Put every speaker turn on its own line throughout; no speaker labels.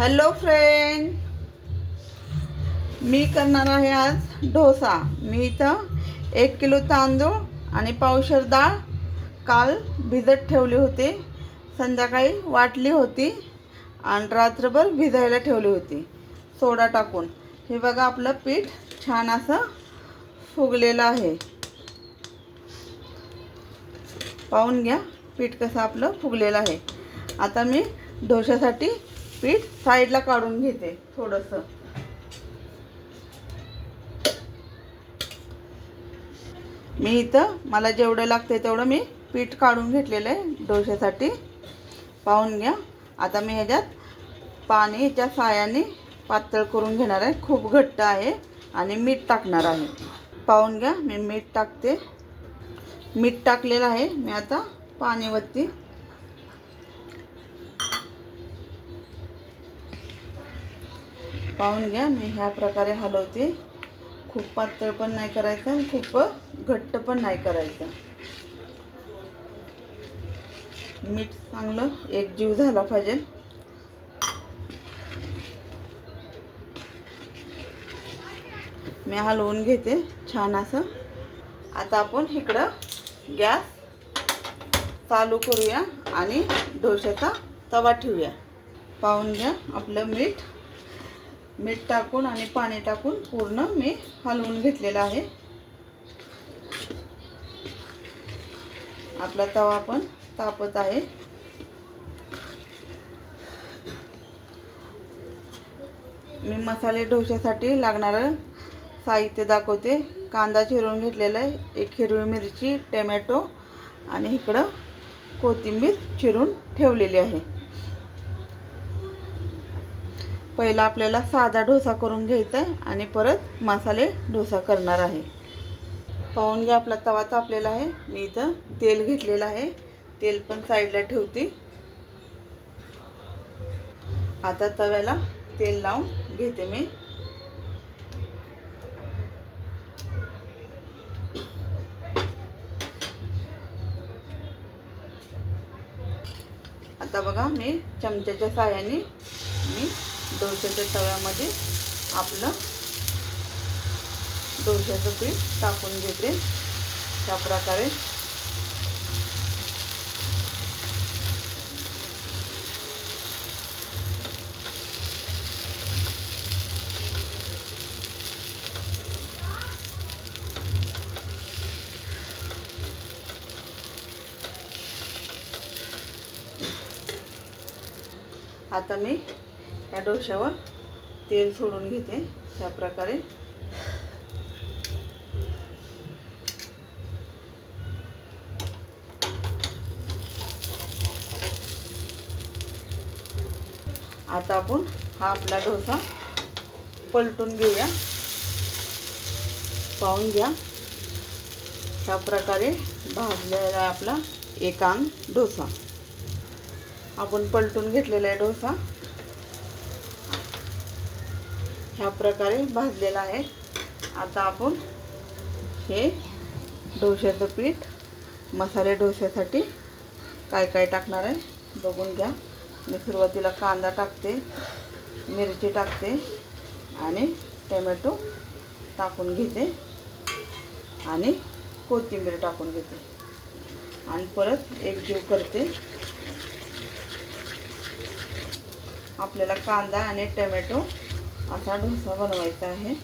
Hello friend मी करणार आहे आज डोसा. मी इथं एक किलो तांदूळ आणि पावशर डाळ काल भिजत ठेवली होती. संध्याकाळी वाटली होती आणि रात्रभर भिजायला ठेवली होती. सोडा टाकून. हे बघा आपलं पीठ छान असं फुगलेलं आहे. पाहून घ्या पीठ कसं आपलं फुगलेलं आहे. आता मी डोशासाठी पीठ साईडला काढून घेते थोडंसं. मी इथं मला जेवढं लागते तेवढं मी पीठ काढून घेतलेलं आहे डोश्यासाठी. पाहून घ्या. आता मी ह्याच्यात पाणीच्या सायाने पातळ करून घेणार आहे. खूप घट्ट आहे आणि मीठ टाकणार आहे. पाहून घ्या मी मीठ टाकते. मीठ टाकलेलं आहे. मी आता पाणीवरती पाहून घ्या. मी ह्या प्रकारे हलवते. खूप पातळ पण नाही करायचं आणि खूप घट्ट पण नाही करायचं. मीठ चांगलं एकजीव झाला पाहिजे. मी हलवून घेते छान असं. आता आपण इकडं गॅस चालू करूया आणि डोश्याचा तवा ठेवूया. पाहून घ्या आपलं मीठ. मीठ टाकून आणि पाणी टाकून पूर्ण मी हलवून घेतलेलं आहे. आपला तवा पण तापत आहे. मी मसाले डोश्यासाठी लागणारं साहित्य दाखवते. कांदा चिरून घेतलेला आहे एक हिरवी मिरची टमॅटो आणि इकडं कोथिंबीर चिरून ठेवलेली आहे. पहिला आपल्याला साधा डोसा करून घ्यायचा आहे आणि परत मसाले डोसा करणार आहे. पाहून घ्या आपला तवा तापलेला आहे. मी इथं तेल घेतलेलं आहे. तेल पण साईडला ठेवते. आता तव्याला तेल लावून घेते मी. आता बघा मी चमच्याच्या साह्याने मी डोश्याच्या तव्यामध्ये आपलं डोश्याचं पीठ टाकून घेते. त्या प्रकारे. आता मी या डोश्यावर तेल सोडून घेते त्या प्रकारे आता आपण हा आपला डोसा पलटून घेऊया. पाहून घ्या. ह्या प्रकारे भाजलेला आपला एकांग डोसा. आपण पलटून घेतलेला आहे डोसा. ह्या प्रकारे भाजलेला आहे. आता आपण हे डोश्याचं पीठ मसाले डोश्यासाठी काय काय टाकणार आहे बघून घ्या. मी सुरुवातीला कांदा टाकते मिरची टाकते आणि टमॅटो टाकून घेते आणि कोथिंबीर टाकून घेते. आणि परत एक जीव करते. आपल्याला कांदा आणि टमॅटो असा डोसा बनवायचा आहे.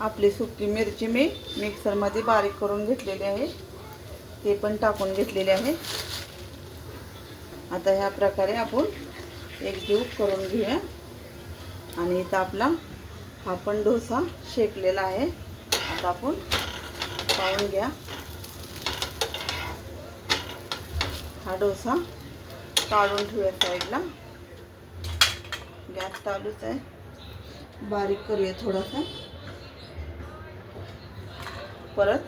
आपली सुकी मिरची मी मिक्सरमध्ये बारीक करून घेतलेली आहे. ते पण टाकून घेतलेले आहे. आता ह्या प्रकारे आपण एकजीव करून घेऊया. आणि इथं आपला हा पण डोसा शेकलेला आहे. आता आपण पाहून घ्या. हा डोसा काढून ठेवूया साईडला गॅस चालूच आहे. बारीक करूया थोडासा. परत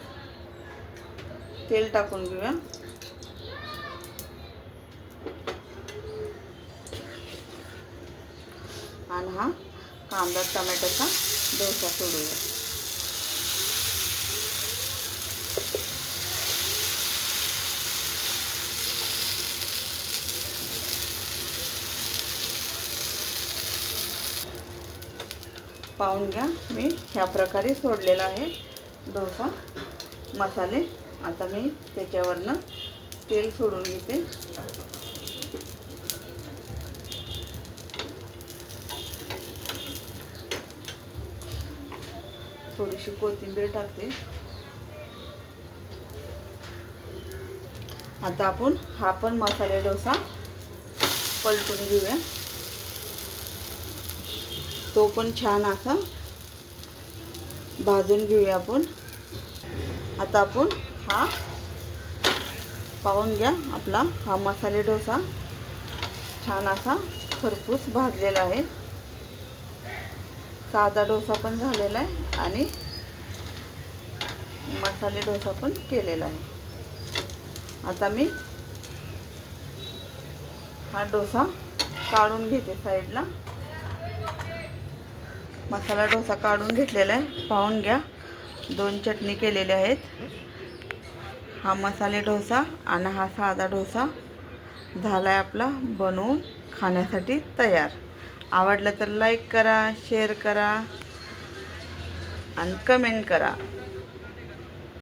तेल टाकून घेऊया. आणि हा कांदा टमॅटोचा डोसा सोडूया. पाहून घ्या. मी ह्या प्रकारे सोडलेला आहे डोसा मसाले. आता मी त्याच्यावरनं तेल सोडून घेते. थोडीशी कोथिंबीर टाकते. आता आपण हा पण मसाले डोसा पलटून घेऊया. तो पण छान असा भाजून घेऊया आपण. आता आपण हा पाहून घ्या आपला हा मसाले डोसा. छान असा खरपूस भाजलेला आहे. साधा डोसा पण झालेला आहे आणि मसाले डोसा पण केलेला आहे. आता मी हा डोसा काढून घेते साईडला मसाला डोसा काढून घेतलेला आहे. पाहून घ्या. दोन चटणी केलेल्या आहेत. हा मसाले डोसा आणि हा साधा डोसा झाला आहे आपला बनवून खाण्यासाठी तयार. आवडलं तर लाईक करा शेअर करा आणि कमेंट करा.